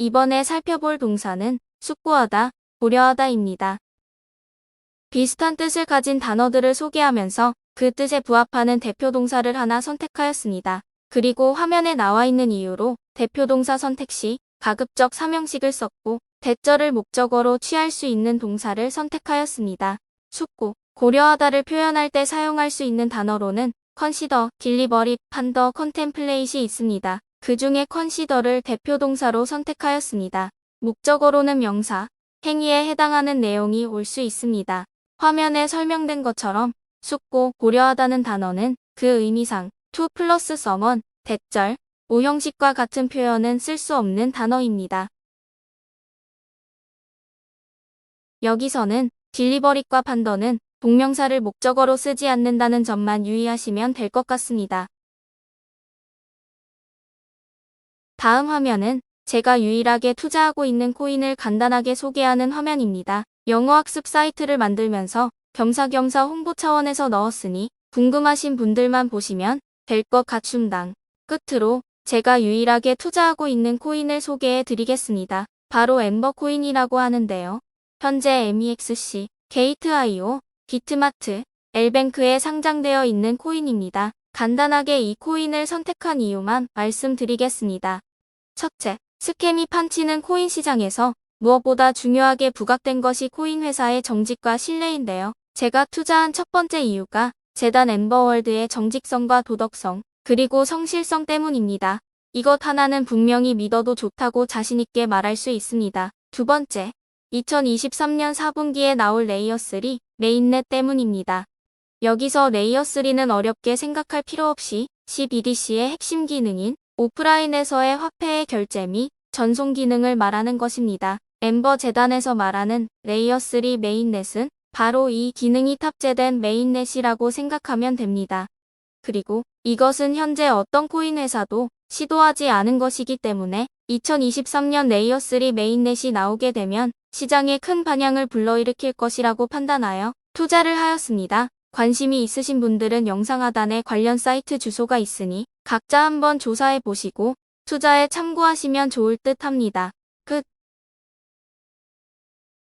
이번에 살펴볼 동사는 숙고하다, 고려하다입니다. 비슷한 뜻을 가진 단어들을 소개하면서 그 뜻에 부합하는 대표 동사를 하나 선택하였습니다. 그리고 화면에 나와 있는 이유로 대표 동사 선택 시 가급적 사명식을 썼고 대절을 목적어로 취할 수 있는 동사를 선택하였습니다. 숙고, 고려하다를 표현할 때 사용할 수 있는 단어로는 consider, deliberate, ponder, contemplate이 있습니다. 그 중에 consider를 대표 동사로 선택하였습니다. 목적어로는 명사, 행위에 해당하는 내용이 올 수 있습니다. 화면에 설명된 것처럼 숙고, 고려하다는 단어는 그 의미상 to 플러스 someone, 대절, 오형식과 같은 표현은 쓸 수 없는 단어입니다. 여기서는 딜리버릿과 판더는 동명사를 목적어로 쓰지 않는다는 점만 유의하시면 될 것 같습니다. 다음 화면은 제가 유일하게 투자하고 있는 코인을 간단하게 소개하는 화면입니다. 영어학습 사이트를 만들면서 겸사겸사 홍보 차원에서 넣었으니 궁금하신 분들만 보시면 될 것 같춤당. 끝으로 제가 유일하게 투자하고 있는 코인을 소개해 드리겠습니다. 바로 엠버 코인이라고 하는데요. 현재 MEXC, 게이트.io, 비트마트, 엘뱅크에 상장되어 있는 코인입니다. 간단하게 이 코인을 선택한 이유만 말씀드리겠습니다. 첫째, 스캠이 판치는 코인 시장에서 무엇보다 중요하게 부각된 것이 코인 회사의 정직과 신뢰인데요. 제가 투자한 첫 번째 이유가 재단 엠버월드의 정직성과 도덕성, 그리고 성실성 때문입니다. 이것 하나는 분명히 믿어도 좋다고 자신있게 말할 수 있습니다. 두 번째, 2023년 4분기에 나올 레이어3 메인넷 때문입니다. 여기서 레이어3는 어렵게 생각할 필요 없이 CBDC의 핵심 기능인 오프라인에서의 화폐의 결제 및 전송 기능을 말하는 것입니다. 엠버 재단에서 말하는 레이어3 메인넷은 바로 이 기능이 탑재된 메인넷이라고 생각하면 됩니다. 그리고 이것은 현재 어떤 코인 회사도 시도하지 않은 것이기 때문에 2023년 레이어3 메인넷이 나오게 되면 시장에 큰 반향을 불러일으킬 것이라고 판단하여 투자를 하였습니다. 관심이 있으신 분들은 영상 하단에 관련 사이트 주소가 있으니 각자 한번 조사해 보시고 투자에 참고하시면 좋을 듯 합니다. 끝.